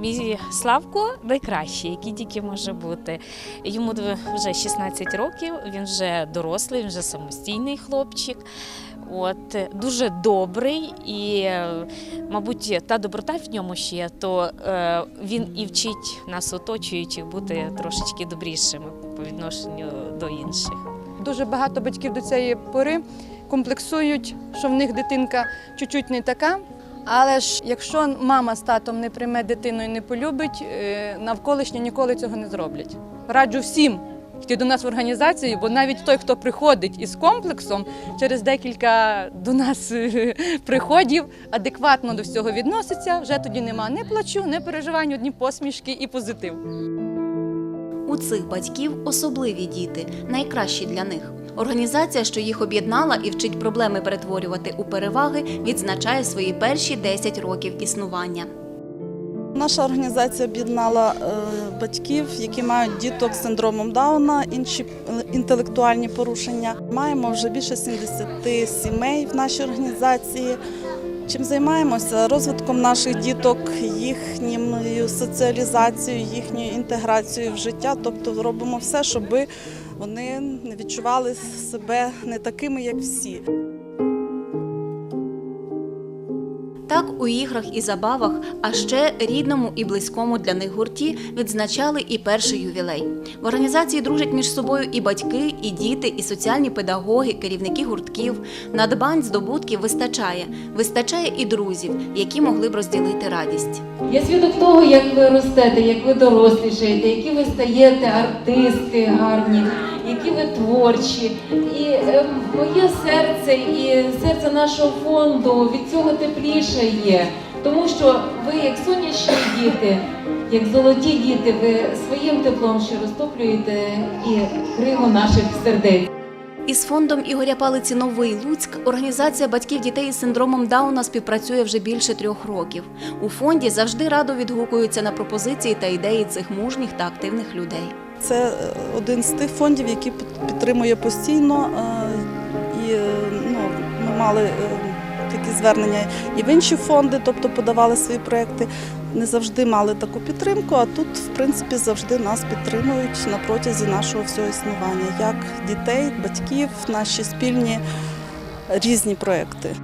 Мій Славко найкращий, який тільки може бути. Йому вже 16 років, він вже дорослий, він вже самостійний хлопчик. От, дуже добрий і, мабуть, та доброта в ньому ще, то е, він і вчить нас оточуючих бути трошечки добрішими по відношенню до інших. Дуже багато батьків до цієї пори комплексують, що в них дитинка чуть-чуть не така. Але ж якщо мама з татом не прийме дитину і не полюбить, е, навколишні ніколи цього не зроблять. Раджу всім йти до нас в організацію, бо навіть той, хто приходить із комплексом, через декілька до нас е, приходів адекватно до всього відноситься. Вже тоді нема не плачу, не переживань, одні посмішки і позитив. У цих батьків особливі діти, найкращі для них. Організація, що їх об'єднала і вчить проблеми перетворювати у переваги, відзначає свої перші 10 років існування. Наша організація об'єднала е, батьків, які мають діток з синдромом Дауна, інші е, інтелектуальні порушення. Маємо вже більше 70 сімей в нашій організації. Чим займаємося? Розвитком наших діток, їхньою соціалізацією, їхньою інтеграцією в життя. Тобто робимо все, щоб вони не відчували себе не такими, як всі. Так у іграх і забавах, а ще рідному і близькому для них гурті відзначали і перший ювілей. В організації дружать між собою і батьки, і діти, і соціальні педагоги, керівники гуртків. Надбань здобутків вистачає. Вистачає і друзів, які могли б розділити радість. Я свідок того, як ви ростете, як ви дорослішаєте, які ви стаєте артистки гарні, які ви творчі. І е, моє серце і серце нашого фонду від цього тепліше є. Тому що ви, як сонячні діти, як золоті діти, ви своїм теплом ще розтоплюєте і кригу наших сердець. Із фондом Ігоря Палиці Новий Луцьк організація батьків дітей із синдромом Дауна співпрацює вже більше трьох років. У фонді завжди радо відгукуються на пропозиції та ідеї цих мужніх та активних людей. Це е, один з тих фондів, який підтримує постійно. е, І е, ну, ми мали такі звернення і в інші фонди, тобто подавали свої проекти. Не завжди мали таку підтримку, а тут, в принципі, завжди нас підтримують на протязі нашого всього існування, як дітей, батьків, наші спільні різні проекти.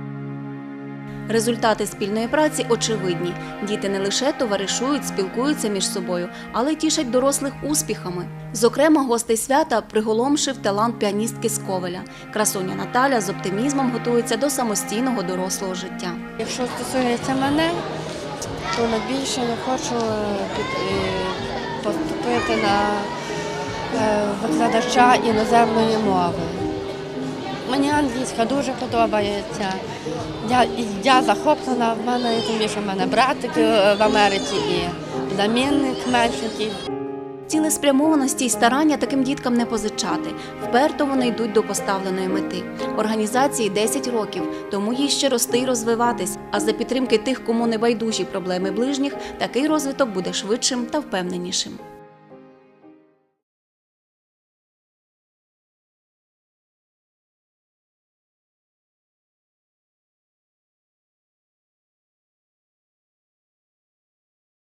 Результати спільної праці очевидні. Діти не лише товаришують, спілкуються між собою, але й тішать дорослих успіхами. Зокрема, гостей свята приголомшив талант піаністки з Ковеля. Красуня Наталя з оптимізмом готується до самостійного дорослого життя. Якщо стосується мене, то найбільше не хочу е, е, поступити на е, викладача іноземної мови. Мені англійська дуже подобається. Я, я захоплена в мене, тому що в мене братик е, в Америці і племінник меншенький. Цілеспрямованості й старання таким діткам не позичати. Вперто вони йдуть до поставленої мети. Організації 10 років, тому їй ще рости й розвиватись. А за підтримки тих, кому не байдужі проблеми ближніх, такий розвиток буде швидшим та впевненішим.